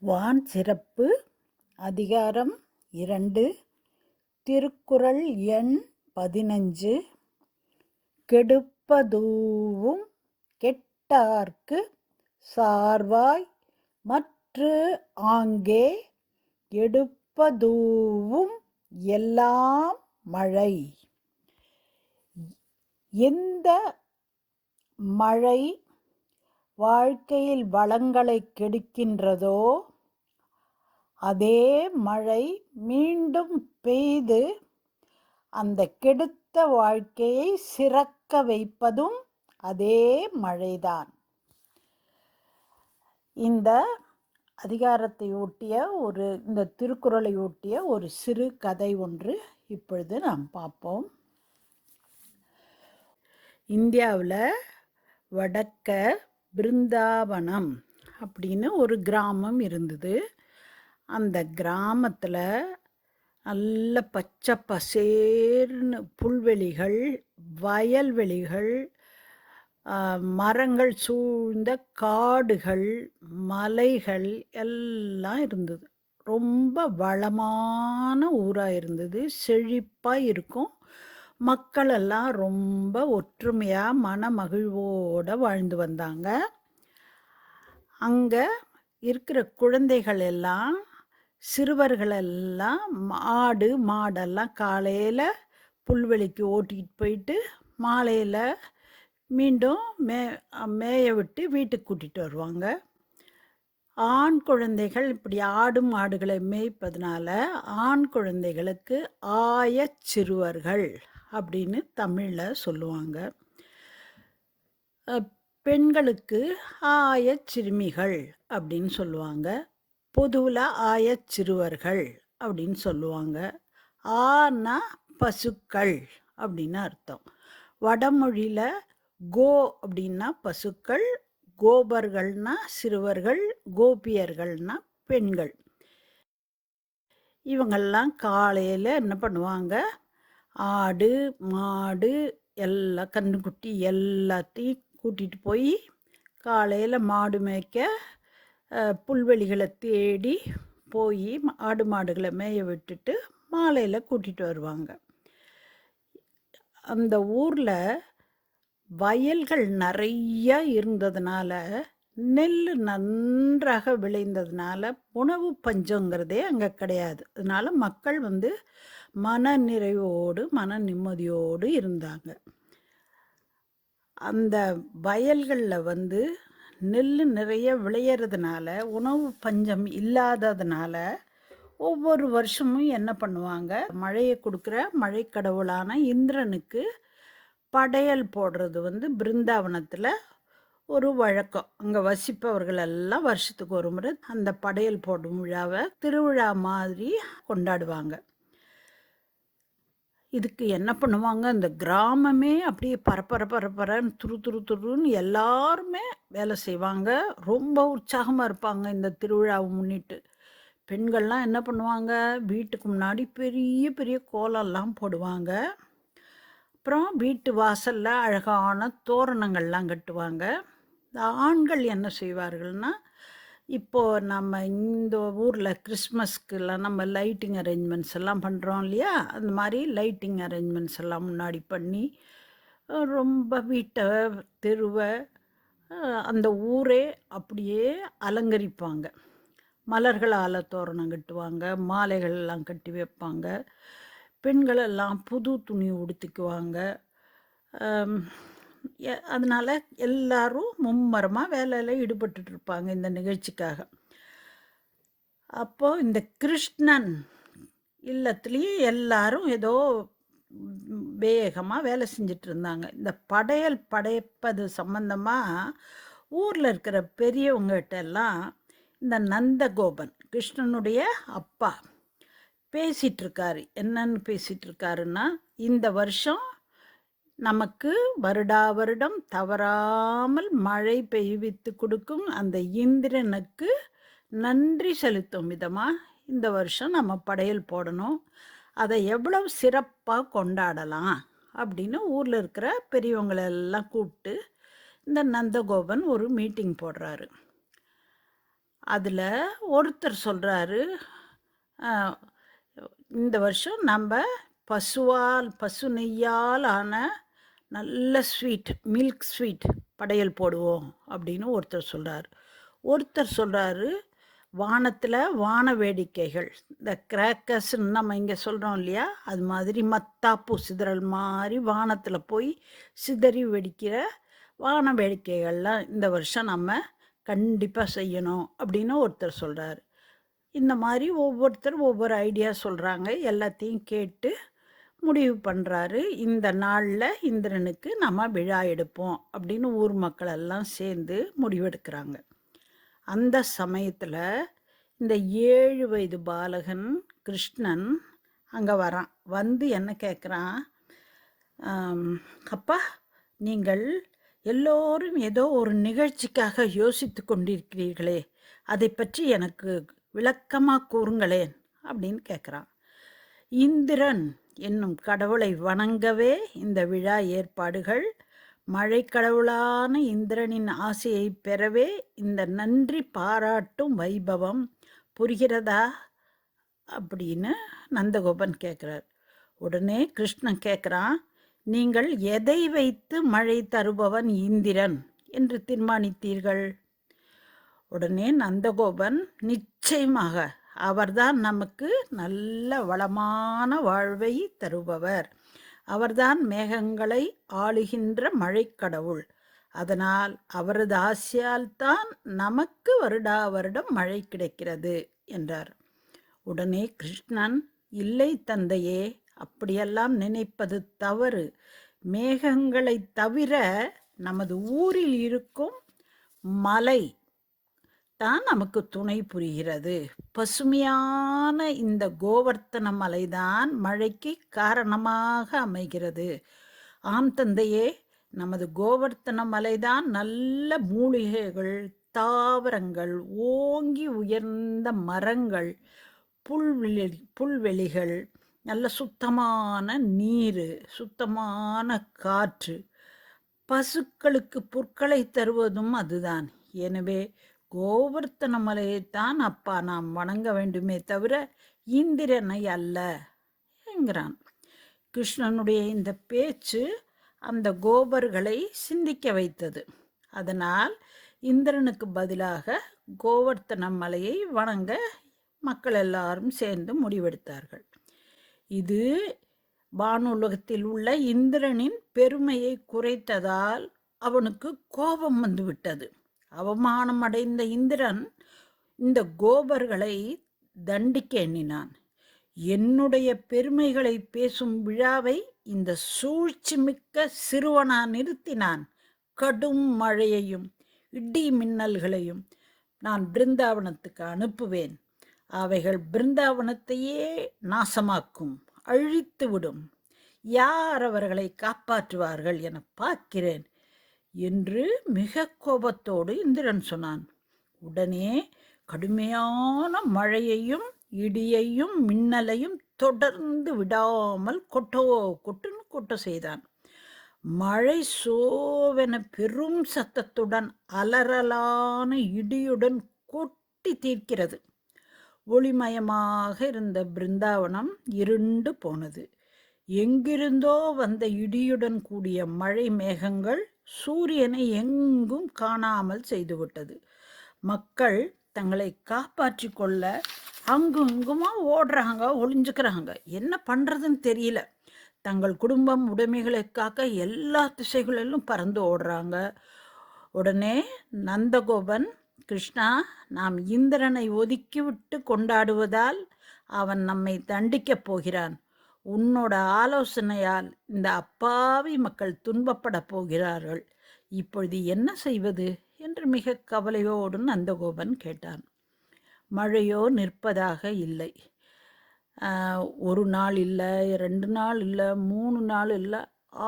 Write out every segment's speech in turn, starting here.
வான் சிறப்பு அதிகாரம் இரண்டு திருக்குறள் எண் பதினஞ்சு. கெடுப்பதூவும் கெட்டார்க்கு சார்வாய் மற்று ஆங்கே எடுப்பதூவும் எல்லாம் மழை. எந்த மழை வாழ்க்கையில் வளங்களை கெடுக்கின்றதோ அதே மழை மீண்டும் பெய்து அந்த கெடுத்த வாழ்க்கையை சிறக்க வைப்பதும் அதே மழைதான். இந்த அதிகாரத்தை ஒட்டிய ஒரு இந்த திருக்குறளை ஒட்டிய ஒரு சிறு கதை ஒன்று இப்பொழுது நாம் பார்ப்போம். இந்தியாவில் வடக்க பிருந்தாவனம் அப்படின்னு ஒரு கிராமம் இருந்தது. அந்த கிராமத்தில் நல்ல பச்சை பசேர்னு புல்வெளிகள் வயல்வெளிகள் மரங்கள் சூழ்ந்த காடுகள் மலைகள் எல்லாம் இருந்தது. ரொம்ப வளமான ஊராக இருந்தது. செழிப்பாக இருக்கும். மக்களெல்லாம் ரொம்ப ஒற்றுமையாக மன மகிழ்வோடு வாழ்ந்து வந்தாங்க. அங்கே இருக்கிற குழந்தைகள் எல்லாம் சிறுவர்கள் எல்லாம் மாடு மாடெல்லாம் காலையில் புல்வெளிக்கு ஓட்டிகிட்டு போயிட்டு மாலையில் மீண்டும் மே மேய விட்டு வீட்டுக்கு கூட்டிகிட்டு வருவாங்க. ஆண் குழந்தைகள் இப்படி ஆடும் மாடுகளை மேய்ப்பதனால ஆண் குழந்தைகளுக்கு ஆய சிறுவர்கள். அப்படின்னு தமிழில் சொல்லுவாங்க. பெண்களுக்கு ஆய சிறுமிகள் அப்படின்னு சொல்லுவாங்க. பொதுவில் ஆய சிறுவர்கள் அப்படின்னு சொல்லுவாங்க. ஆனா பசுக்கள் அப்படின்னு அர்த்தம். வடமொழியில் கோ அப்படின்னா பசுக்கள் கோபர்கள்னா சிறுவர்கள் கோபியர்கள்னா பெண்கள். இவங்கெல்லாம் காலையில் என்ன பண்ணுவாங்க? ஆடு மாடு எல்லா கன்றுக்குட்டி எல்லாத்தையும் கூட்டிகிட்டு போய் காலையில் மாடு மேய்க்க புல்வெளிகளை தேடி போய் ஆடு மாடுகளை மேய விட்டுட்டு மாலையில் கூட்டிகிட்டு வருவாங்க. அந்த ஊரில் வயல்கள் நிறைய இருந்ததுனால நெல் நன்றாக விளைந்ததுனால உணவு பஞ்சங்கிறதே அங்கே கிடையாது. அதனால் மக்கள் வந்து மன நிறைவோடு மன நிம்மதியோடு இருந்தாங்க. அந்த வயல்களில் வந்து நெல் நிறைய விளையிறதுனால உணவு பஞ்சம் இல்லாததுனால ஒவ்வொரு வருஷமும் என்ன பண்ணுவாங்க? மழையை கொடுக்குற மழை கடவுளான இந்திரனுக்கு படையல் போடுறது வந்து பிருந்தாவனத்தில் ஒரு வழக்கம். அங்கே வசிப்பவர்கள் எல்லாம் வருஷத்துக்கு ஒரு முறை அந்த படையல் போடும் விழாவை திருவிழா மாதிரி கொண்டாடுவாங்க. இதுக்கு என்ன பண்ணுவாங்க? இந்த கிராமமே அப்படியே பரப்பர பரப்பரன்னு துரு துரு துருன்னு எல்லாருமே வேலை செய்வாங்க. ரொம்ப உற்சாகமாக இருப்பாங்க இந்த திருவிழாவை முன்னிட்டு. பெண்கள்லாம் என்ன பண்ணுவாங்க? வீட்டுக்கு முன்னாடி பெரிய பெரிய கோலம்லாம் போடுவாங்க. அப்புறம் வீட்டு வாசலில் அழகான தோரணங்கள்லாம் கட்டுவாங்க. இந்த ஆண்கள் என்ன செய்வார்கள்னா இப்போது நம்ம இந்த ஊரில் கிறிஸ்மஸ்க்கெல்லாம் நம்ம லைட்டிங் அரேஞ்ச்மெண்ட்ஸ் எல்லாம் பண்ணுறோம் இல்லையா? அந்த மாதிரி லைட்டிங் அரேஞ்ச்மெண்ட்ஸ் எல்லாம் முன்னாடி பண்ணி ரொம்ப வீட்டை தெருவை அந்த ஊரே அப்படியே அலங்கரிப்பாங்க. மலர்களால் தோரணம் கட்டுவாங்க மாலைகள்லாம் கட்டி வைப்பாங்க. பெண்களெல்லாம் புது துணி உடுத்திக்குவாங்க. அதனால் எல்லாரும் மும்மரமாக வேலையில் ஈடுபட்டு இருப்பாங்க இந்த நிகழ்ச்சிக்காக. அப்போது இந்த கிருஷ்ணன் இல்லத்துலேயும் எல்லாரும் ஏதோ வேகமாக வேலை செஞ்சிட்டு இருந்தாங்க இந்த படையல் படைப்பது சம்பந்தமாக ஊரில் இருக்கிற பெரியவங்ககிட்ட எல்லாம் இந்த நந்தகோபன் கிருஷ்ணனுடைய அப்பா பேசிகிட்ருக்காரு என்னன்னு பேசிகிட்டு இருக்காருன்னா இந்த வருஷம் நமக்கு வருடா வருடம் தவறாமல் மழை பெய்வித்து கொடுக்கும் அந்த இந்திரனுக்கு நன்றி செலுத்தும் விதமாக இந்த வருஷம் நம்ம படையல் போடணும். அதை எவ்வளவு சிறப்பாக கொண்டாடலாம் அப்படின்னு ஊரில் இருக்கிற பெரியவங்களெல்லாம் கூப்பிட்டு இந்த நந்தகோபன் ஒரு மீட்டிங் போடுறாரு. அதில் ஒருத்தர் சொல்கிறாரு இந்த வருஷம் நம்ம பசுவால் பசு நெய்யால் ஆன நல்ல ஸ்வீட் மில்க் ஸ்வீட் படையல் போடுவோம் அப்படின்னு ஒருத்தர் சொல்கிறார் ஒருத்தர் சொல்கிறாரு வானத்தில் வான வேடிக்கைகள் இந்த கிராக்கர்ஸ்ன்னு நம்ம இங்கே சொல்கிறோம் இல்லையா? அது மாதிரி மத்தாப்பு சிதறல் மாதிரி வானத்தில் போய் சிதறி வெடிக்கிற வான வேடிக்கைகள்லாம் இந்த வருஷம் நம்ம கண்டிப்பாக செய்யணும் அப்படின்னு ஒருத்தர் சொல்கிறார் இந்த மாதிரி ஒவ்வொருத்தர் ஒவ்வொரு ஐடியா சொல்கிறாங்க எல்லாத்தையும் கேட்டு முடிவு பண்ணுறாரு இந்த நாளில் இந்திரனுக்கு நம்ம விழா எடுப்போம் அப்படின்னு ஊர் மக்கள் எல்லாம் சேர்ந்து முடிவெடுக்கிறாங்க. அந்த சமயத்தில் இந்த ஏழு வயது பாலகன் கிருஷ்ணன் அங்கே வரான். வந்து என்ன கேட்குறான் அப்பா நீங்கள் எல்லோரும் ஏதோ ஒரு நிகழ்ச்சிக்காக யோசித்து கொண்டிருக்கிறீர்களே. அதை பற்றி எனக்கு விளக்கமாக கூறுங்களேன் அப்படின்னு கேட்குறான் இந்திரன் என்னும் கடவுளை வணங்கவே இந்த விழா ஏற்பாடுகள். மழை கடவுளான இந்திரனின் ஆசையை பெறவே இந்த நன்றி பாராட்டும் வைபவம் புரிகிறதா? அப்படின்னு நந்தகோபன் கேட்குறார். உடனே கிருஷ்ணன் கேட்குறான் நீங்கள் எதை வைத்து மழை தருபவன் இந்திரன் என்று தீர்மானித்தீர்கள்? உடனே நந்தகோபன் நிச்சயமாக அவர்தான் நமக்கு நல்ல வளமான வாழ்வை தருபவர். அவர்தான் மேகங்களை ஆளுகின்ற மழைக்கடவுள் அதனால் அவரது ஆசையால் தான் நமக்கு வருடா வருடம் மழை கிடைக்கிறது என்றார். உடனே கிருஷ்ணன் இல்லை தந்தையே அப்படியெல்லாம் நினைப்பது தவறு. மேகங்களை தவிர நமது ஊரில் இருக்கும் மலை தான் நமக்கு துணை புரிகிறது. பசுமையான இந்த கோவர்த்தன மலைதான் மழைக்கு காரணமாக அமைகிறது. ஆம் தந்தையே நமது கோவர்த்தன மலைதான் நல்ல மூலிகைகள் தாவரங்கள் ஓங்கி உயர்ந்த மரங்கள் புல்வெளி புல்வெளிகள் நல்ல சுத்தமான நீர் சுத்தமான காற்று. பசுக்களுக்கு புற்களை தருவதும் அதுதான். எனவே கோவர்த்தன மலையைத்தான் அப்பா நாம் வணங்க வேண்டுமே தவிர இந்திரனை அல்ல என்கிறான். கிருஷ்ணனுடைய இந்த பேச்சு அந்த கோபர்களை சிந்திக்க வைத்தது. அதனால் இந்திரனுக்கு பதிலாக கோவர்த்தன மலையை வணங்க மக்கள் எல்லாரும் சேர்ந்து முடிவெடுத்தார்கள். இது வானுலகத்தில் உள்ள இந்திரனின் பெருமையை குறைத்ததால் அவனுக்கு கோபம் வந்துவிட்டது. அவமானம் அடைந்த இந்திரன் இந்த கோபர்களை தண்டிக்க எண்ணினான். என்னுடைய பெருமைகளை பேசும் விழாவை இந்த சூழ்ச்சி மிக்க சிறுவனா நிறுத்தினான். கடும் மழையையும் இடி மின்னல்களையும் நான் பிருந்தாவனத்துக்கு அனுப்புவேன். அவைகள் பிருந்தாவனத்தையே நாசமாக்கும் அழித்து விடும் யார் அவர்களை காப்பாற்றுவார்கள் என பார்க்கிறேன். என்று மிக கோபத்தோடு இந்திரன் சொன்னான். உடனே கடுமையான மழையையும் இடியையும் மின்னலையும் தொடர்ந்து விடாமல் கொட்டோ கொட்டுன்னு கொட்ட செய்தான். மழை சோவென பெரும் சத்தத்துடன் அலறலான இடியுடன் கொட்டி தீர்க்கிறது. ஒளிமயமாக இருந்த பிருந்தாவனம் இருண்டு போனது. எங்கிருந்தோ வந்த இடியுடன் கூடிய மழை மேகங்கள் சூரியனை எங்கும் காணாமல் செய்துவிட்டது. மக்கள் தங்களை காப்பாற்றி கொள்ள அங்கும் இங்குமா ஓடுறாங்க ஒளிஞ்சுக்கிறாங்க. என்ன பண்ணுறதுன்னு தெரியல. தங்கள் குடும்பம் உடைமைகளை காக்க எல்லா திசைகளிலும் பறந்து ஓடுறாங்க. உடனே நந்தகோபன் கிருஷ்ணா நாம் இந்திரனை ஒதுக்கிவிட்டு கொண்டாடுவதால் அவன் நம்மை தண்டிக்கப் போகிறான். உன்னோட ஆலோசனையால் இந்த அப்பாவி மக்கள் துன்பப்பட போகிறார்கள். இப்பொழுது என்ன செய்வது? என்று மிக கவலையோடு நந்தகோபன் கேட்டான். மழையோ நிற்பதாக இல்லை. ஒரு நாள் இல்லை ரெண்டு நாள் இல்லை மூணு நாள் இல்லை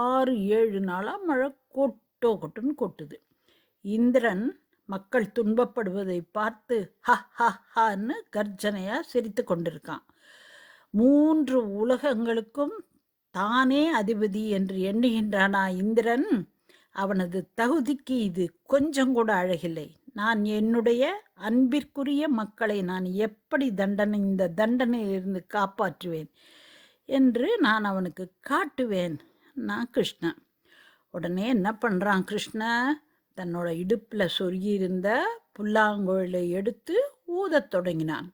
ஆறு ஏழு நாளாக மழை கொட்டோ கொட்டுன்னு கொட்டுது. இந்திரன் மக்கள் துன்பப்படுவதை பார்த்து ஹ ஹ ஹன்னு கர்ஜனையாக சிரித்து கொண்டிருக்கான். மூன்று உலகங்களுக்கும் தானே அதிபதி என்று எண்ணுகின்றானா இந்திரன்? அவனது தகுதிக்கு இது கொஞ்சம் கூட அழகில்லை. நான் என்னுடைய அன்பிற்குரிய மக்களை நான் எப்படி தண்டனை இந்த தண்டனையிலிருந்து காப்பாற்றுவேன் என்று நான் அவனுக்கு காட்டுவேன். நான் கிருஷ்ணன் உடனே என்ன பண்ணுறான் கிருஷ்ண? தன்னோட இடுப்பில் சொருகியிருந்த புல்லாங்குழலை எடுத்து ஊதத் தொடங்கினான்.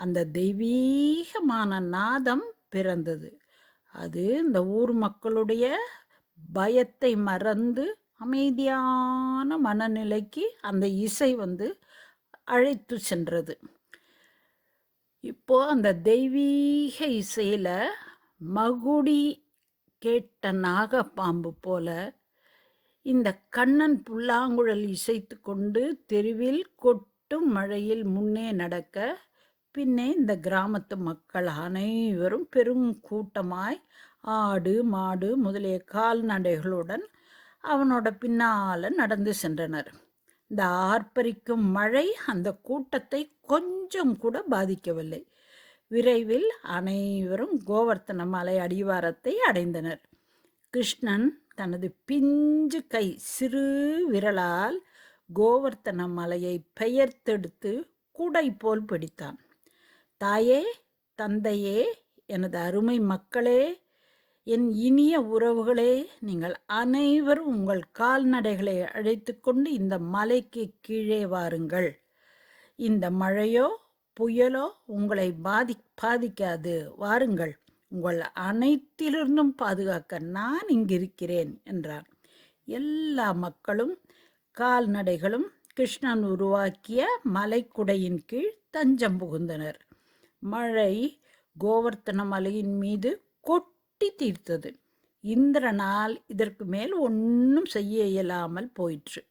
அந்த தெய்வீகமான நாதம் பிறந்தது. அது இந்த ஊர் மக்களுடைய பயத்தை மறந்து அமைதியான மனநிலைக்கு அந்த இசை வந்து அழைத்து சென்றது. இப்போ அந்த தெய்வீக இசையில் மகுடி கேட்ட நாகப்பாம்பு போல இந்த கண்ணன் புல்லாங்குழல் இசைத்து கொண்டு தெருவில் கொட்டும் மழையில் முன்னே நடக்க பின்னே இந்த கிராமத்து மக்கள் அனைவரும் பெரும் கூட்டமாய் ஆடு மாடு முதலிய கால்நடைகளுடன் அவனோட பின்னால நடந்து சென்றனர். இந்த ஆர்ப்பரிக்கும் மழை அந்த கூட்டத்தை கொஞ்சம் கூட பாதிக்கவில்லை. விரைவில் அனைவரும் கோவர்த்தன மலை அடிவாரத்தை அடைந்தனர். கிருஷ்ணன் தனது பிஞ்சு கை சிறு விரலால் கோவர்த்தன மலையை பெயர்த்தெடுத்து கூடை போல் பிடித்தான். தாயே தந்தையே எனது அருமை மக்களே என் இனிய உறவுகளே நீங்கள் அனைவரும் உங்கள் கால்நடைகளை அழைத்து கொண்டு இந்த மலைக்கு கீழே வாருங்கள். இந்த மழையோ புயலோ உங்களை பாதி பாதிக்காது. வாருங்கள். உங்கள் அனைத்திலிருந்தும் பாதுகாக்க நான் இங்கிருக்கிறேன் என்றார். எல்லா மக்களும் கால்நடைகளும் கிருஷ்ணன் உருவாக்கிய மலைக்குடையின் கீழ் தஞ்சம் புகுந்தனர். மழை கோவர்த்தன மலையின் மீது கொட்டி தீர்த்தது. இந்திரனால் இதற்கு மேல் ஒன்றும் செய்ய இயலாமல் போயிற்று.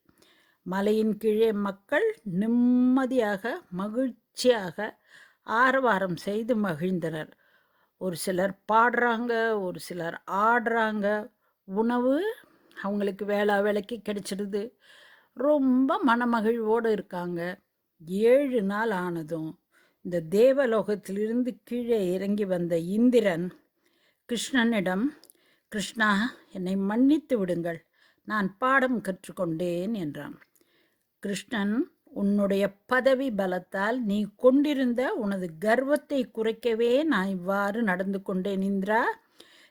மலையின் கீழே மக்கள் நிம்மதியாக மகிழ்ச்சியாக ஆரவாரம் செய்து மகிழ்ந்தனர். ஒரு சிலர் பாடுறாங்க ஒரு சிலர் ஆடுறாங்க. உணவு அவங்களுக்கு வேளா வேலைக்கு கிடைச்சிடுது. ரொம்ப மனமகிழ்வோடு இருக்காங்க. ஏழு நாள் ஆனதும் இந்த தேவலோகத்திலிருந்து கீழே இறங்கி வந்த இந்திரன் கிருஷ்ணனிடம் கிருஷ்ணா என்னை மன்னித்து விடுங்கள். நான் பாடம் கற்றுக்கொண்டேன் என்றான். கிருஷ்ணன் உன்னுடைய பதவி பலத்தால் நீ கொண்டிருந்த உனது கர்வத்தை குறைக்கவே நான் இவ்வாறு நடந்து கொண்டேன் இந்திரா.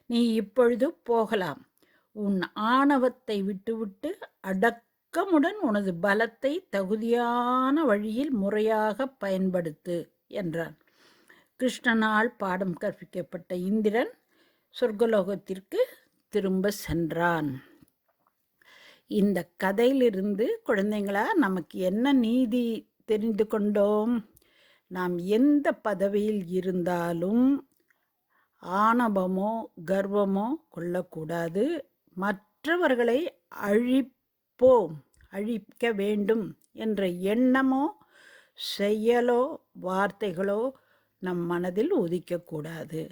நீ இப்பொழுது போகலாம். உன் ஆணவத்தை விட்டுவிட்டு அடக்கமுடன் உனது பலத்தை தகுதியான வழியில் முறையாக பயன்படுத்து. என்றான். கிருஷ்ணனால் பாடம் கற்பிக்கப்பட்ட இந்திரன் சொர்க்கலோகத்திற்கு திரும்ப சென்றான். இந்த கதையிலிருந்து குழந்தைங்களா நமக்கு என்ன நீதி தெரிந்து கொண்டோம்? நாம் எந்த பதவியில் இருந்தாலும் ஆணவமோ கர்வமோ கொள்ளக்கூடாது. மற்றவர்களை அழிப்போம் அழிக்க வேண்டும் என்ற எண்ணமோ செயலோ வார்த்தைகளோ நம் மனதில் உதிக்கக்கூடாது.